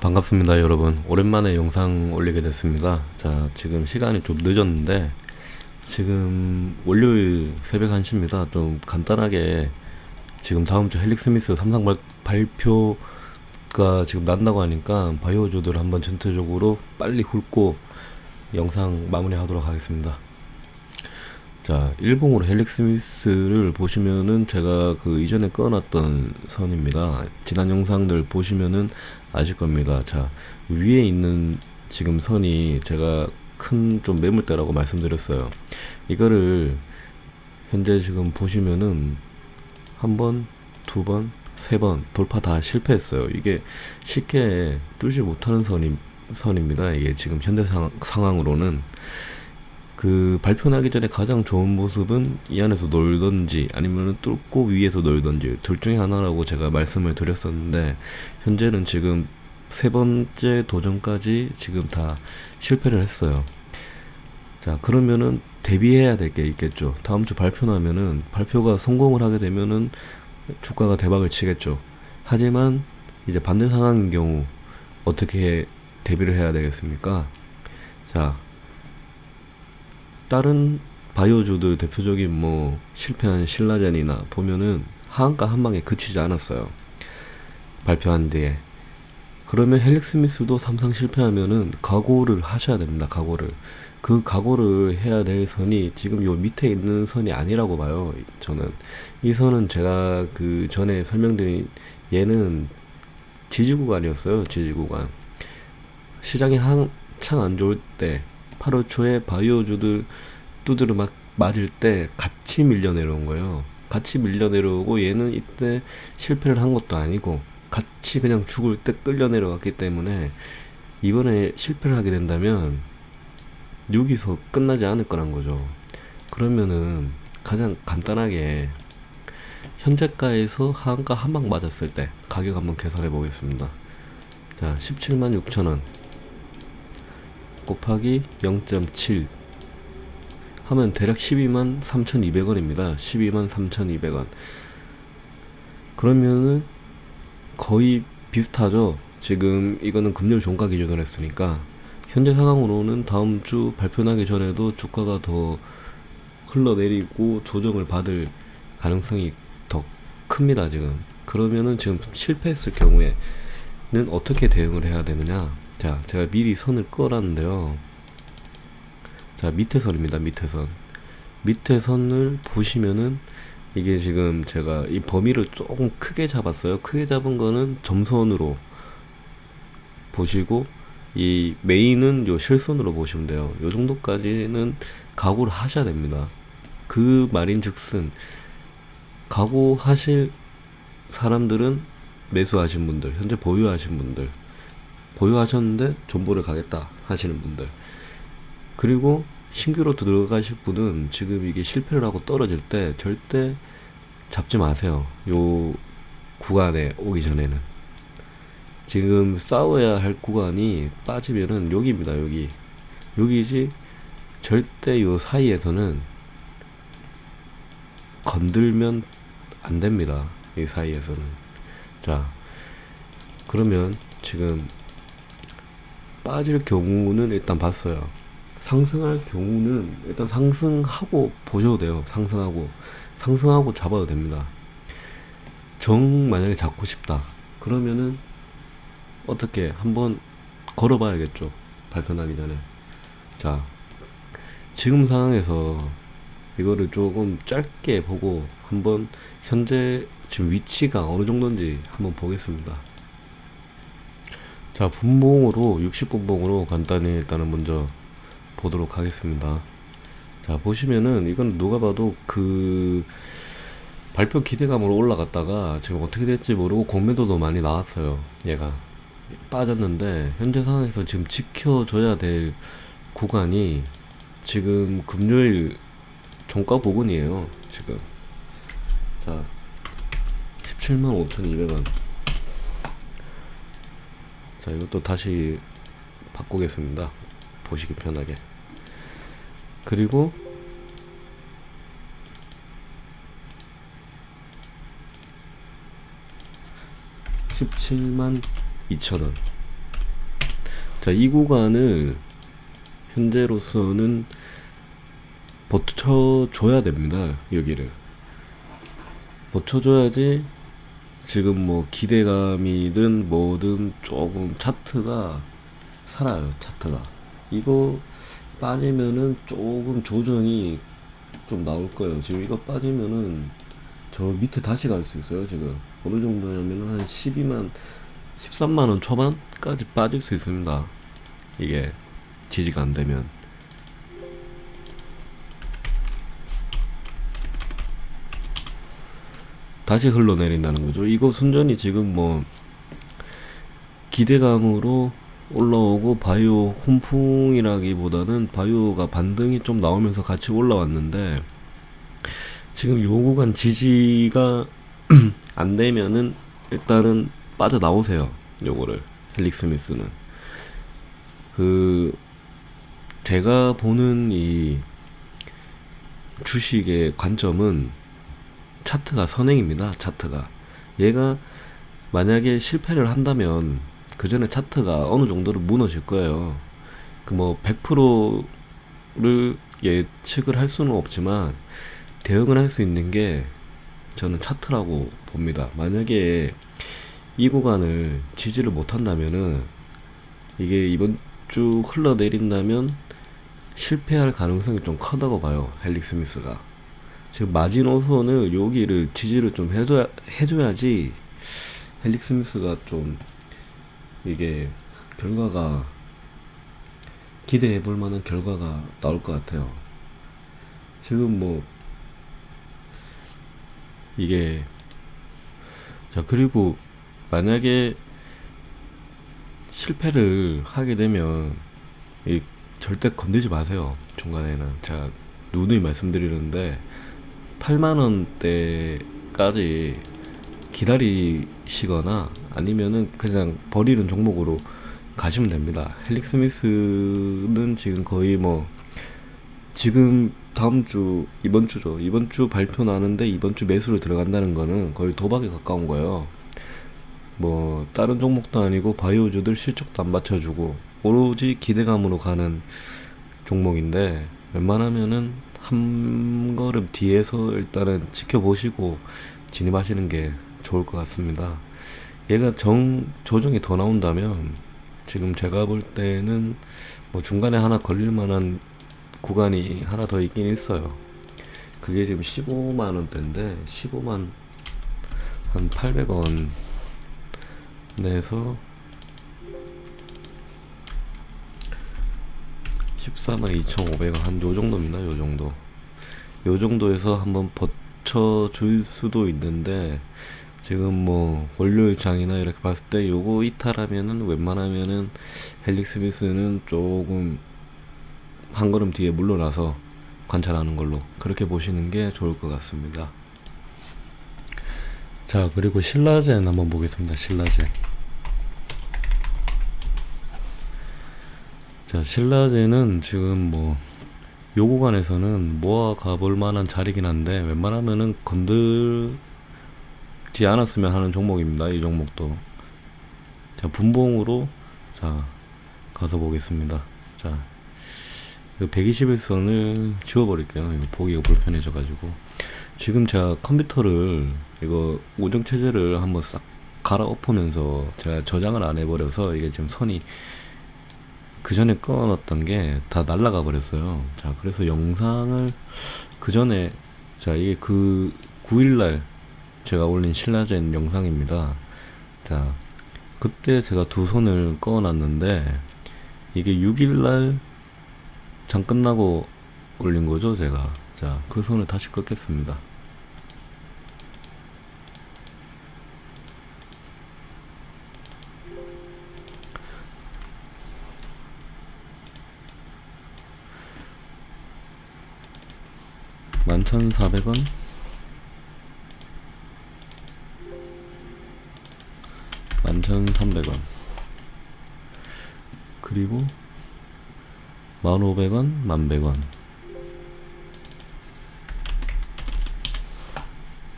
반갑습니다 여러분. 오랜만에 영상 올리게 됐습니다. 자 지금 시간이 좀 늦었는데 지금 월요일 새벽 1시입니다. 좀 간단하게 지금 다음 주 헬릭 스미스 삼성 발, 발표가 지금 난다고 하니까 바이오조들 한번 전체적으로 빨리 훑고 영상 마무리 하도록 하겠습니다 자 일봉으로 헬릭 스미스를 보시면은 제가 그 이전에 꺼놨던 선입니다 지난 영상들 보시면은 아실 겁니다. 자, 위에 있는 지금 선이 제가 큰 좀 매물대라고 말씀드렸어요. 이거를 현재 지금 보시면은 한 번, 두 번, 세 번 돌파 다 실패했어요. 이게 쉽게 뚫지 못하는 선이 선입니다. 이게 지금 현대 상, 상황으로는 그 발표 나기 전에 가장 좋은 모습은 이 안에서 놀던지 아니면 뚫고 위에서 놀던지 둘 중에 하나라고 제가 말씀을 드렸었는데 현재는 지금 세 번째 도전까지 지금 다 실패를 했어요. 자 그러면은 대비해야 될 게 있겠죠. 다음 주 발표 나면은 발표가 성공을 하게 되면은 주가가 대박을 치겠죠. 하지만 이제 반대 상황인 경우 어떻게 대비를 해야 되겠습니까? 자 다른 바이오주들 대표적인 뭐 실패한 신라젠이나 보면은 하한가 한 방에 그치지 않았어요. 발표한 뒤에. 그러면 헬릭 스미스도 삼상 실패하면은 각오를 하셔야 됩니다. 각오를. 그 각오를 해야 될 선이 지금 요 밑에 있는 선이 아니라고 봐요. 저는 이 선은 제가 그 전에 설명드린 얘는 지지 구간이었어요. 지지 구간. 시장이 한창 안 좋을 때 8월 초에 바이오주들 두드려 막 맞을 때 같이 밀려 내려온 거예요. 같이 밀려 내려오고 얘는 이때 실패를 한 것도 아니고 같이 그냥 죽을 때 끌려 내려왔기 때문에 이번에 실패를 하게 된다면 여기서 끝나지 않을 거란 거죠. 그러면은 가장 간단하게 현재가에서 하한가 한 방 맞았을 때 가격 한번 계산해 보겠습니다. 자, 17만 6천 원 곱하기 0.7 하면 대략 12만 3,200원입니다. 12만 3,200원. 그러면은 거의 비슷하죠. 지금 이거는 금요일 종가 기준으로 했으니까 현재 상황으로는 다음 주 발표 나기 전에도 주가가 더 흘러내리고 조정을 받을 가능성이 더 큽니다. 지금. 그러면은 지금 실패했을 경우에는 어떻게 대응을 해야 되느냐? 자, 제가 미리 선을 꺼놨는데요. 자, 밑에 선입니다. 밑에 선. 밑에 선을 보시면은 이게 지금 제가 이 범위를 조금 크게 잡았어요. 크게 잡은 거는 점선으로 보시고 이 메인은 요 실선으로 보시면 돼요. 요 정도까지는 각오를 하셔야 됩니다. 그 말인 즉슨 각오하실 사람들은 매수하신 분들, 현재 보유하신 분들, 보유하셨는데 존버를 가겠다 하시는 분들, 그리고 신규로 들어가실 분은 지금 이게 실패를 하고 떨어질 때 절대 잡지 마세요. 요 구간에 오기 전에는. 지금 싸워야 할 구간이 빠지면은 여기입니다. 여기. 여기지 절대 요 사이에서는 건들면 안 됩니다. 이 사이에서는. 자, 그러면 지금 빠질 경우는 일단 봤어요. 상승할 경우는 일단 상승하고 보셔도 돼요. 상승하고 상승하고 잡아도 됩니다. 정 만약에 잡고 싶다. 그러면은 어떻게 한번 걸어봐야겠죠. 발표 나기 전에. 자, 지금 상황에서 이거를 조금 짧게 보고 한번 현재 지금 위치가 어느 정도인지 한번 보겠습니다. 자, 분봉으로 60분봉으로 간단히 일단은 먼저 보도록 하겠습니다. 자, 보시면은 이건 누가 봐도 그 발표 기대감으로 올라갔다가 지금 어떻게 될지 모르고 공매도도 많이 나왔어요. 얘가 빠졌는데 현재 상황에서 지금 지켜줘야 될 구간이 지금 금요일 종가 부근이에요. 지금 자 17만 5,200원. 자 이것도 다시 바꾸겠습니다. 보시기 편하게. 그리고 십칠만 이천 원. 자, 이 구간을 현재로서는 버텨줘야 됩니다. 여기를. 버텨줘야지 지금 뭐 기대감이든 뭐든 조금 차트가 살아요. 차트가. 이거 빠지면은 조금 조정이 좀 나올 거예요. 지금 이거 빠지면은 저 밑에 다시 갈 수 있어요. 지금 어느 정도냐면은 한 12만 13만 원 초반까지 빠질 수 있습니다. 이게 지지가 안 되면. 다시 흘러내린다는 거죠. 이거 순전히 지금 뭐 기대감으로 올라오고 바이오 훈풍이라기보다는 바이오가 반등이 좀 나오면서 같이 올라왔는데 지금 요 구간 지지가 안 되면은 일단은 빠져나오세요. 요거를 헬릭 스 미스는 그 제가 보는 이 주식의 관점은 차트가 선행입니다. 차트가 얘가 만약에 실패를 한다면 그 전에 차트가 어느 정도로 무너질 거예요. 그 뭐 100%를 예측을 할 수는 없지만 대응을 할 수 있는 게 저는 차트라고 봅니다. 만약에 이 구간을 지지를 못한다면은 이게 이번 주 흘러내린다면 실패할 가능성이 좀 크다고 봐요. 헬릭 스미스가. 지금 마지노선을 여기를 지지를 좀 해줘야, 해줘야지 헬릭 스미스가 좀 이게 결과가 기대해 볼 만한 결과가 나올 것 같아요. 지금 뭐 이게 자 그리고 만약에 실패를 하게 되면 이 절대 건들지 마세요. 중간에는 제가 누누이 말씀드리는데 8만 원대까지 기다리시거나 아니면은 그냥 버리는 종목으로 가시면 됩니다. 헬릭 스미스는 지금 거의 뭐 지금 다음 주 이번 주죠. 이번 주 발표 나는데 이번 주 매수로 들어간다는 거는 거의 도박에 가까운 거예요. 뭐 다른 종목도 아니고 바이오주들 실적도 안 받쳐주고 오로지 기대감으로 가는 종목인데 웬만하면은 한 걸음 뒤에서 일단은 지켜보시고 진입하시는 게 좋을 것 같습니다. 얘가 정 조정이 더 나온다면 지금 제가 볼 때는 뭐 중간에 하나 걸릴 만한 구간이 하나 더 있긴 있어요. 그게 지금 15만 원대인데 15만 한 800원 내서 14만 2,500원 한 요 정도입니다. 요 정도. 요 정도에서 한번 버텨줄 수도 있는데 지금 뭐 월요일 장이나 이렇게 봤을 때 요거 이탈하면은 웬만하면은 헬릭 스미스는 조금 한 걸음 뒤에 물러나서 관찰하는 걸로 그렇게 보시는 게 좋을 것 같습니다. 자 그리고 신라젠 한번 보겠습니다. 신라젠. 자 신라젠은 지금 뭐 요 구간에서는 모아 가 볼 만한 자리긴 한데 웬만하면은 건들지 않았으면 하는 종목입니다. 이 종목도. 자 분봉으로 자 가서 보겠습니다. 자 121선을 지워버릴게요. 이거 보기가 불편해져가지고. 지금 제가 컴퓨터를 이거 우정 체제를 한번 싹 갈아엎으면서 제가 저장을 안 해버려서 이게 지금 선이 그 전에 꺼놨던 게 다 날라가 버렸어요. 자, 그래서 영상을 그 전에 자 이게 그 9일날 제가 올린 신라젠 영상입니다. 자, 그때 제가 두 손을 꺼놨는데 이게 6일날 장 끝나고 올린 거죠, 제가. 자, 그 손을 다시 꺾겠습니다. 만천사백 원? 만천 삼백 원. 그리고 만 오백 원 만백 원.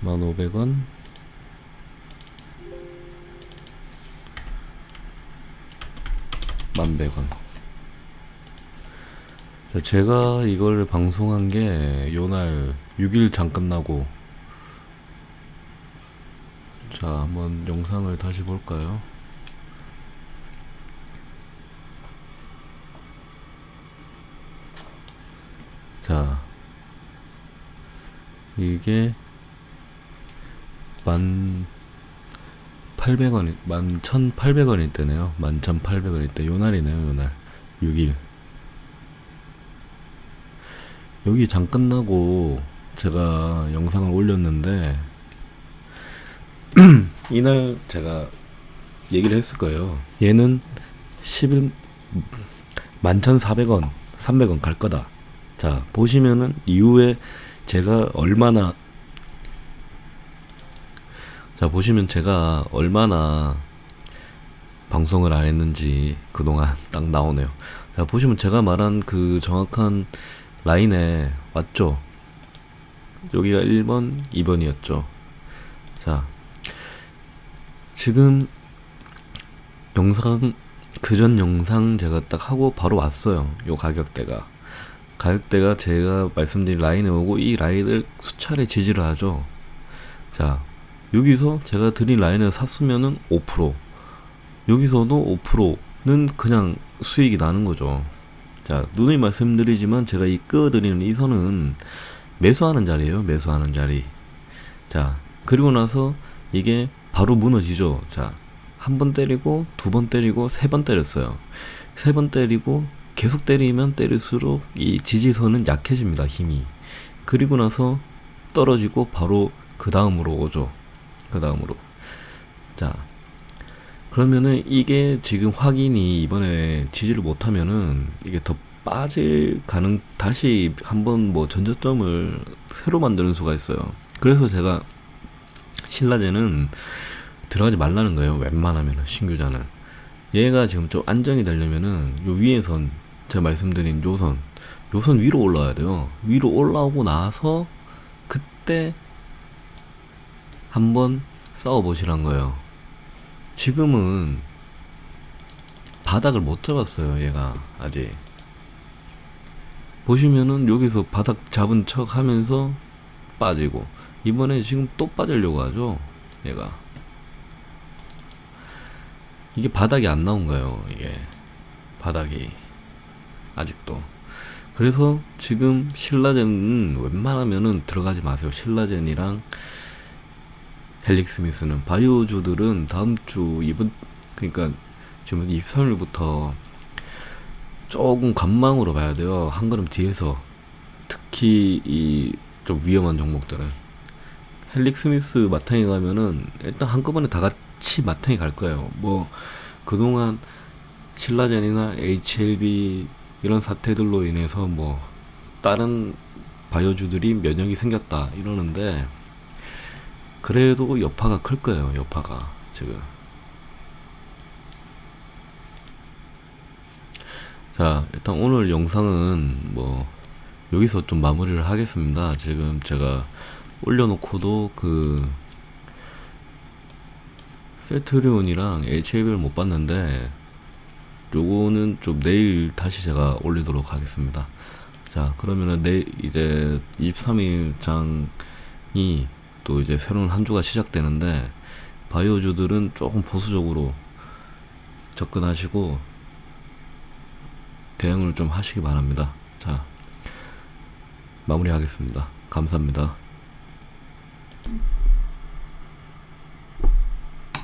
만 오백 원 1100원. 자, 제가 이걸 방송한 게 요날 6일 장 끝나고 자, 한번 영상을 다시 볼까요? 자, 이게 만 800원이 만 1,800원일 때네요. 만 1,800원일 때 요 날이네요, 요 날. 6일. 여기 장 끝나고 제가 영상을 올렸는데 이날 제가 얘기를 했을 거예요. 얘는 11 11,400원, 300원 갈 거다. 자, 보시면은 이후에 제가 얼마나 자, 보시면 제가 얼마나 방송을 안 했는지 그동안 딱 나오네요. 자, 보시면 제가 말한 그 정확한 라인에 왔죠? 여기가 1번, 2번이었죠. 자, 지금 영상, 그전 영상 제가 딱 하고 바로 왔어요. 요 가격대가. 가격대가 제가 말씀드린 라인에 오고 이 라인을 수차례 지지를 하죠. 자, 여기서 제가 드린 라인을 샀으면은 5% 여기서도 5%는 그냥 수익이 나는 거죠. 자, 누누이 말씀드리지만 제가 이 끌어드리는 이 선은 매수하는 자리예요. 매수하는 자리. 자, 그리고 나서 이게 바로 무너지죠. 자, 한 번 때리고 두 번 때리고 세 번 때렸어요. 세 번 때리고 계속 때리면 때릴수록 이 지지선은 약해집니다. 힘이. 그리고 나서 떨어지고 바로 그 다음으로 오죠. 그 다음으로. 자, 그러면은 이게 지금 확인이 이번에 지지를 못하면은 이게 더 빠질 가능, 다시 한번 뭐 전저점을 새로 만드는 수가 있어요. 그래서 제가 신라제는 들어가지 말라는 거예요. 웬만하면은 신규자는. 얘가 지금 좀 안정이 되려면은 요 위에선 제가 말씀드린 요선, 요선 위로 올라와야 돼요. 위로 올라오고 나서 그때 한번 싸워보시란 거예요. 지금은 바닥을 못 잡았어요, 얘가 아직. 보시면은 여기서 바닥 잡은 척 하면서 빠지고 이번에 지금 또 빠지려고 하죠, 얘가. 이게 바닥이 안 나온 거예요, 이게. 바닥이. 아직도. 그래서 지금 신라젠은 웬만하면은 들어가지 마세요. 신라젠이랑 헬릭 스미스는 바이오주들은 다음 주 이번 그러니까 지금 23일부터 조금 관망으로 봐야 돼요. 한 걸음 뒤에서 특히 이 좀 위험한 종목들은 헬릭 스미스 마탱에 가면은 일단 한꺼번에 다 같이 마탱에 갈 거예요. 뭐 그동안 신라젠이나 HLB 이런 사태들로 인해서 뭐 다른 바이오주들이 면역이 생겼다 이러는데 그래도 여파가 클 거예요. 여파가 지금. 자, 일단 오늘 영상은 뭐 여기서 좀 마무리를 하겠습니다. 지금 제가 올려놓고도 그 셀트리온이랑 HAB를 못 봤는데 요거는 좀 내일 다시 제가 올리도록 하겠습니다. 자, 그러면은 내일 이제 23일 장이 또 이제 새로운 한 주가 시작되는데 바이오주들은 조금 보수적으로 접근하시고 대응을 좀 하시기 바랍니다. 자, 마무리하겠습니다. 감사합니다.